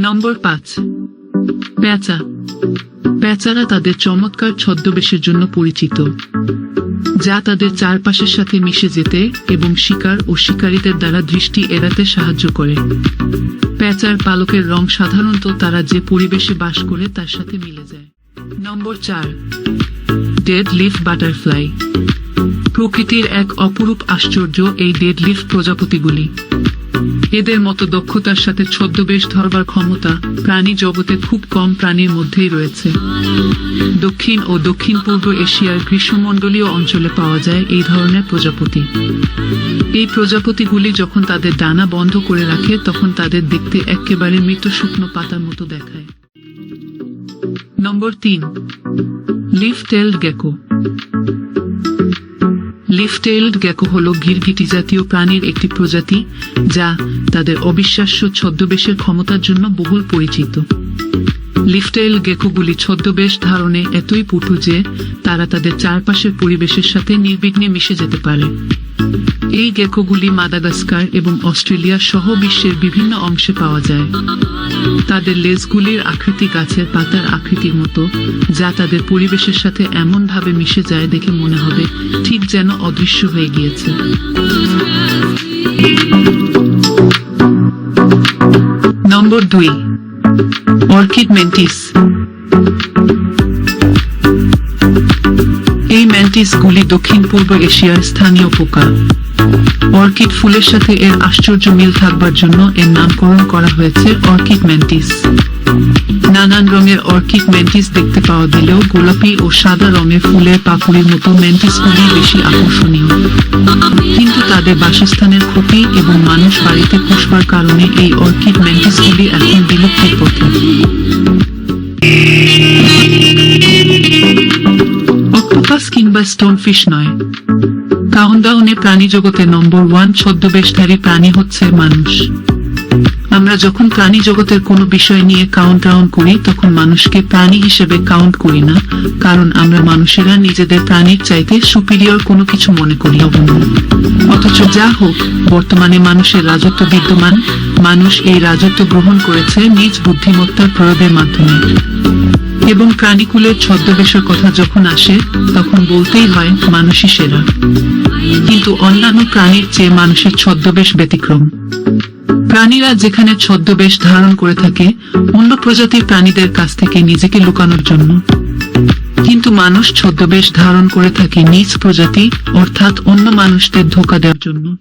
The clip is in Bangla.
নম্বর পাঁচ। পেঁচা পেঁচারা তাদের চমৎকার ছদ্মবেশের জন্য পরিচিত, যা তাদের চারপাশের সাথে মিশে যেতে এবং শিকার ও শিকারীদের দ্বারা দৃষ্টি এড়াতে সাহায্য করে। পেঁচার পালকের রং সাধারণত তারা যে পরিবেশে বাস করে তার সাথে মিলে যায়। নম্বর চার, ডেড লিফ বাটারফ্লাই। প্রকৃতির এক অপরূপ আশ্চর্য এই ডেড লিফ প্রজাপতিগুলি। এদের মতো দক্ষতার সাথে ছদ্মবেশ ধরবার ক্ষমতা প্রাণী জগতে খুব কম প্রাণীর মধ্যেই রয়েছে। দক্ষিণ ও দক্ষিণ পূর্ব এশিয়ার গ্রীষ্মমণ্ডলীয় অঞ্চলে পাওয়া যায় এই ধরনের প্রজাপতি। এই প্রজাপতিগুলি যখন তাদের ডানা বন্ধ করে রাখে, তখন তাদের দেখতে একেবারে মৃত শুকনো পাতার মতো দেখায়। নম্বর তিন লিফ টেল গেকো লিফটেইলড গ্যাকো হল গিরগিটি জাতীয় প্রাণীর একটি প্রজাতি, যা তাদের অবিশ্বাস্য ছদ্মবেশের ক্ষমতার জন্য বহুল পরিচিত। লিফটেইল গেকোগুলি ছদ্মবেশ ধারণে এতই পুটু যে তারা তাদের চারপাশের পরিবেশের সাথে নির্বিঘ্নে মিশে যেতে পারে। এই গেকোগুলি মাদাগাস্কার এবং অস্ট্রেলিয়া সহ বিশ্বের বিভিন্ন অংশে পাওয়া যায়। তাদের লেজগুলির আকৃতি গাছের পাতার আকৃতির মতো, যা তাদের পরিবেশের সাথে এমনভাবে মিশে যায় দেখে মনে হবে ঠিক যেন অদৃশ্য হয়ে গিয়েছে। নম্বর দুই, অর্কিড মেন্টিস এই ম্যান্টিসগুলি দক্ষিণ পূর্ব এশিয়ার স্থানীয় পোকা। অর্কিড ফুলের সাথে এর আশ্চর্য মিল থাকবার জন্য এর নামকরণ করা হয়েছে অর্কিড ম্যান্টিস। নানান রঙের অর্কিড ম্যান্টিস দেখতে পাওয়া গেলেও গোলাপি ও সাদা রঙের ফুলের পাপড়ির মতো ম্যান্টিসগুলি বেশি আকর্ষণীয়। কিন্তু তাদের বাসস্থানের ক্ষতি এবং মানুষ বাড়িতে পুষবার কারণে এই অর্কিড ম্যান্টিসগুলি এখন বিলুপ্তির পথে। অক্টোপাস কিংবা স্টোনফিশ নয়। কাউন্টডাউনে প্রাণী জগতে নম্বর ওয়ান ছদ্মবেশধারী প্রাণী হচ্ছে মানুষ। আমরা যখন প্রাণী জগতের কোনো বিষয় নিয়ে কাউন্ট ডাউন করি, তখন মানুষকে প্রাণী হিসেবে কাউন্ট করি না, কারণ আমরা মানুষেরা নিজেদের প্রাণীর চাইতে সুপিরিয়র কোনো কিছু মনে করি অথচ যা হোক, বর্তমানে মানুষের রাজত্ব বিদ্যমান। মানুষ এই রাজত্ব গ্রহণ করেছে নিজ বুদ্ধিমত্তার প্রয়োগের মাধ্যমে। এবং প্রাণীকুলের ছদ্মবেশের কথা যখন আসে, তখন বলতেই হয় মানুষই সেরা। কিন্তু অন্যান্য প্রাণীর চেয়ে মানুষের ছদ্মবেশ ব্যতিক্রম। প্রাণীরা যেখানে ছদ্মবেশ ধারণ করে থাকে, অন্য প্রজাতির প্রাণীদের কাছ থেকে নিজেকে লুকানোর জন্য। কিন্তু মানুষ ছদ্মবেশ ধারণ করে থাকে নিজ প্রজাতি, অর্থাৎ অন্য মানুষদের ধোকা দেওয়ার জন্য।